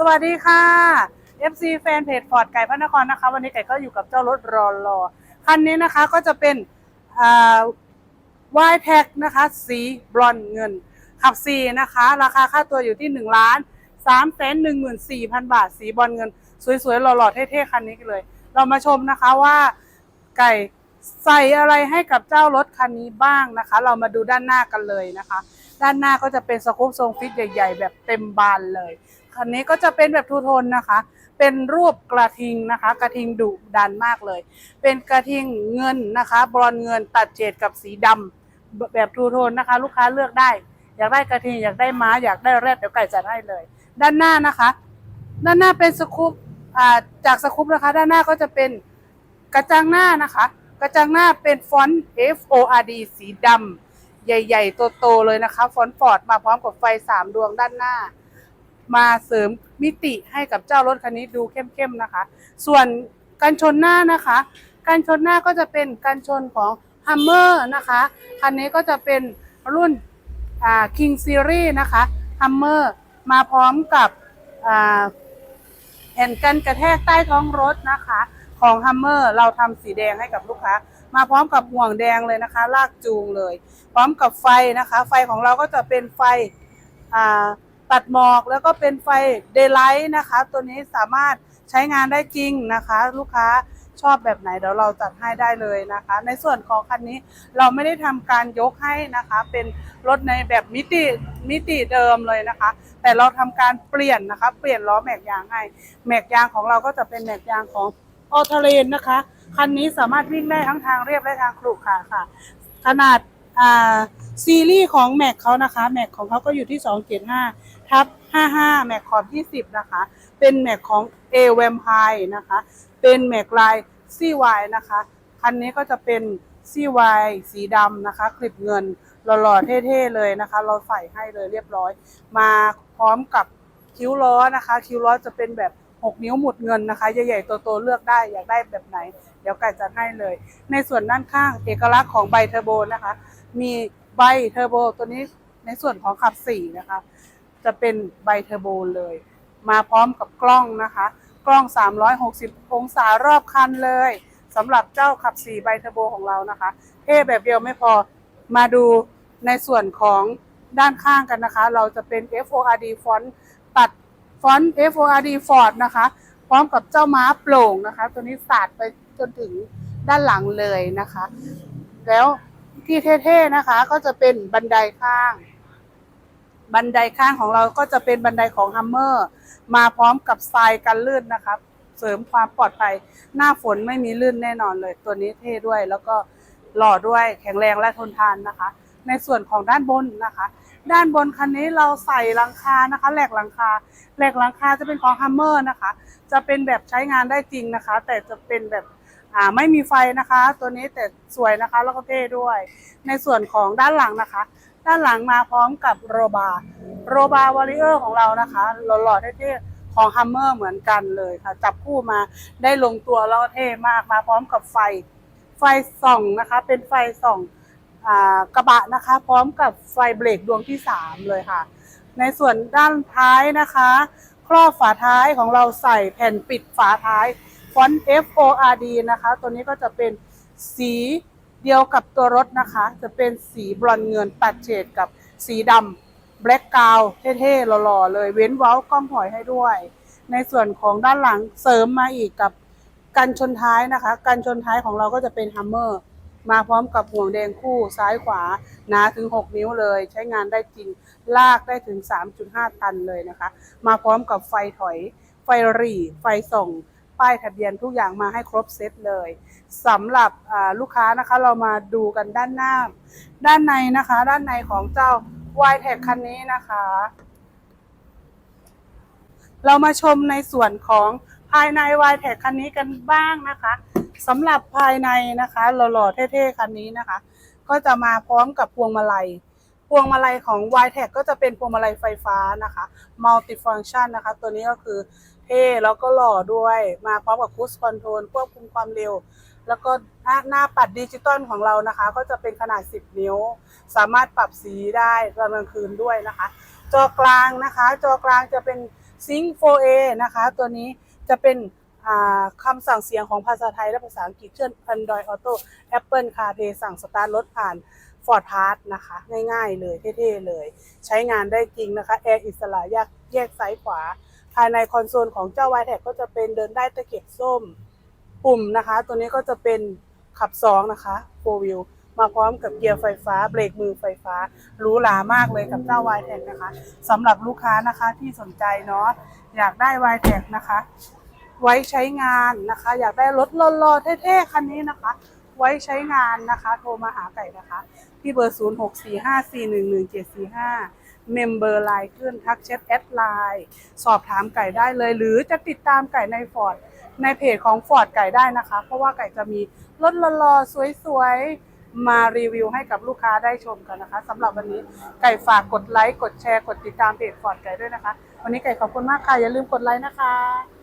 สวัสดีค่ะ FC แฟนเพจฟอร์ดไก่พระนครนะคะ วันนี้ไก่ก็อยู่กับเจ้ารถรอรอคันนี้นะคะก็จะเป็นวายแท็กนะคะ สีบรอนเงิน ขับสีนะคะ ราคาค่าตัวอยู่ที่1ล้าน3แสน1 4 0 0 0 บาท สีบรอนเงิน สวยๆหล่อๆเท่ๆคันนี้เลย เรามาชมนะคะว่าไก่ใส่อะไรให้กับเจ้ารถคันนี้บ้างนะคะ เรามาดูด้านหน้ากันเลยนะคะ ด้านหน้าก็จะเป็นสกู๊ปทรงฟิตใหญ่ ๆ แบบเต็มบานเลย คันนี้ก็จะเป็นแบบทูโทนนะคะ เป็นรูปกระทิงนะคะ กระทิงดุดันมากเลย เป็นกระทิงเงินนะคะ บรอนเงินตัดเจดกับสีดำแบบทูโทนนะคะ ลูกค้าเลือกได้ อยากได้กระทิงอยากได้ม้าอยากได้แรดเดี๋ยวไก่จัดให้เลย ด้านหน้านะคะ ด้านหน้าเป็นสกู๊ปจากสกู๊ปนะคะ ด้านหน้าก็จะเป็นกระจังหน้านะคะ กระจังหน้าเป็นฟอนต์ F O R D สีดำใหญ่ ๆ โต ๆ เลยนะคะ ฟอนต์ฟอร์ดมาพร้อมกับไฟสามดวงด้านหน้า มาเสริมมิติให้กับเจ้ารถคันนี้ดูเข้มๆนะคะ ส่วนกันชนหน้านะคะกันชนหน้าก็จะเป็นกันชนของ Hummer นะคะคันนี้ก็จะเป็นรุ่นอ่า King Series นะคะ Hummer มาพร้อมกับแผ่นกันกระแทกใต้ท้องรถนะคะ ของ Hummer เราทำสีแดงให้กับลูกค้า มาพร้อมกับห่วงแดงเลยนะคะ ลากจูงเลย พร้อมกับไฟนะคะ ไฟของเราก็จะเป็นไฟ ตัดหมอกแล้วก็เป็นไฟเดย์ไลท์นะคะ ตัวนี้สามารถใช้งานได้จริงนะคะ ลูกค้าชอบแบบไหนเดี๋ยวเราจัดให้ได้เลยนะคะ ในส่วนของคันนี้เราไม่ได้ทำการยกให้นะคะ เป็นรถในแบบมิติมิติเดิมเลยนะคะ แต่เราทำการเปลี่ยนนะคะ เปลี่ยนล้อแม็กยางให้แม็กยางของเราก็จะเป็นแม็กยางของออเทเรนนะคะคันนี้สามารถวิ่งได้ทั้งทางเรียบและทางขรุขระค่ะ ขนาดอ่าซีรีส์ของแม็กเขานะคะแม็กของเขาก็อยู่ที่ 275 ทับ55 แม็กขอบ 20 นะคะ เป็นแม็กของ A w a m p i r e นะคะ เป็นแม็กลาย CY นะคะ คันนี้ก็จะเป็น CY สีดำนะคะ คลิปเงินหล่อๆเท่ๆเลยนะคะ เราใส่ให้เลยเรียบร้อย มาพร้อมกับคิ้วล้อนะคะ คิ้วล้อจะเป็นแบบ 6 นิ้วหมุดเงินนะคะ ใหญ่ๆโตๆเลือกได้อยากได้แบบไหน เดี๋ยวไก่จัดให้เลย ในส่วนด้านข้างเอกลักษณ์ของใบเทอร์โบนะคะ มีใบเทอร์โบตัวนี้ในส่วนของขับสี่นะคะ จะเป็นใบเทอร์โบเลย มาพร้อมกับกล้องนะคะ กล้อง 360 องศารอบคันเลยสำหรับเจ้าขับ4ใบเทอร์โบของเรานะคะเท่แบบเดียวไม่พอมาดูในส่วนของด้านข้างกันนะคะ เราจะเป็น FORD ฟอนต์ตัดฟอนต์ FORD Ford นะคะ พร้อมกับเจ้าม้าโปร่งนะคะ ตัวนี้สาดไปจนถึงด้านหลังเลยนะคะ แล้วที่เท่ๆนะคะก็จะเป็นบันไดข้าง บันไดข้างของเราก็จะเป็นบันไดของฮัมเมอร์มาพร้อมกับทรายกันลื่นนะครับ เสริมความปลอดภัยหน้าฝนไม่มีลื่นแน่นอนเลย ตัวนี้เท่ด้วยแล้วก็หล่อด้วยแข็งแรงและทนทานนะคะ ในส่วนของด้านบนนะคะ ด้านบนคันนี้เราใส่หลังคานะคะแหลกหลังคาแหลกหลังคาจะเป็นของฮัมเมอร์นะคะ จะเป็นแบบใช้งานได้จริงนะคะ แต่จะเป็นแบบอ่าไม่มีไฟนะคะ ตัวนี้แต่สวยนะคะแล้วก็เท่ด้วย ในส่วนของด้านหลังนะคะ ด้านหลังมาพร้อมกับโรบาร์โรบาร์วอลเลอร์ของเรานะคะหล่อๆเท่ๆของฮัมเมอร์เหมือนกันเลยค่ะ จับคู่มาได้ลงตัวแล้วเท่มากมาพร้อมกับไฟ ไฟส่องนะคะ เป็นไฟส่องอกระบะนะคะ พร้อมกับไฟเบรกดวงที่ 3 เลยค่ะ ในส่วนด้านท้ายนะคะ ครอบฝาท้ายของเราใส่แผ่นปิดฝาท้ายฟอนต์ F O R D นะคะ ตัวนี้ก็จะเป็นสี เดียวกับตัวรถนะคะ จะเป็นสีบรอนเงินตัดเฉดกับสีดำแบล็กกาวเท่ๆหล่อๆเลยเว้นเว้ากล้องถอยให้ด้วย ในส่วนของด้านหลังเสริมมาอีกกับกันชนท้ายนะคะ กันชนท้ายของเราก็จะเป็นฮัมเมอร์มาพร้อมกับห่วงแดงคู่ซ้ายขวาหนาถึง 6 นิ้วเลย ใช้งานได้จริง ลากได้ถึง 3.5 ตันเลยนะคะ มาพร้อมกับไฟถอย ไฟหรี่ ไฟส่ง ป้ายทะเบียนทุกอย่างมาให้ครบเซตเลยสำหรับลูกค้านะคะเรามาดูกันด้านหน้า ด้านในนะคะ ด้านในของเจ้า y t e c คันนี้นะคะ เรามาชมในส่วนของภายใน y t e c คันนี้กันบ้างนะคะสำหรับภายในนะคะหล่อๆเท่ๆคันนี้นะคะ ก็จะมาพร้อมกับพวงมาลัยพวงมาลัยของ y t e c ก็จะเป็นพวงมาลัยไฟฟ้านะคะ multi function นะคะ ตัวนี้ก็คือ เท่แล้วก็หล่อด้วย มาพร้อมกับ cruise control ควบคุมความเร็ว แล้วก็หน้าหน้าปัดดิจิตอลของเรานะคะ ก็จะเป็นขนาด 10 นิ้ว สามารถปรับสีได้ตอนกลางคืนด้วยนะคะ จอกลางนะคะ จอกลางจะเป็น Sync 4A นะคะ ตัวนี้จะเป็นคำสั่งเสียงของภาษาไทยและภาษาอังกฤษเช่น Android Auto Apple CarPlay สั่งสตาร์ทรถผ่าน Ford Pass นะคะ ง่ายๆเลยเท่ๆเลย ใช้งานได้จริงนะคะ แอร์อิสระแยกแยกซ้ายขวาายในคอนโซลของเจ้า y t แท็ก็จะเป็นเดินได้ตะเข็บส้ม ปุ่มนะคะ ตัวนี้ก็จะเป็นขับ 2 นะคะ4 wheel มาพร้อมกับเกียร์ไฟฟ้า เบรกมือไฟฟ้าหรูหรามากเลยกับเจ้า y t แท็นะคะสำหรับลูกค้านะคะที่สนใจเนาะอยากได้ y t แท็นะคะ ไว้ใช้งานนะคะ อยากได้รถหล่อๆเท่ๆคันนี้นะคะไว้ใช้งานนะคะ โทรมาหาไก่นะคะ ที่เบอร์ 0 เมมเบอร์ไลน์ขึ้นทักแชทแอดไลน์สอบถามไก่ได้เลย หรือจะติดตามไก่ในฟอร์ดในเพจของฟอร์ดไก่ได้นะคะ เพราะว่าไก่จะมีรถหล่อๆสวยๆ มารีวิวให้กับลูกค้าได้ชมกันนะคะสำหรับวันนี้ไก่ฝากกดไลค์กดแชร์กดติดตามเพจฟอร์ดไก่ด้วยนะคะ วันนี้ไก่ขอบคุณมากค่ะอย่าลืมกดไลค์นะคะ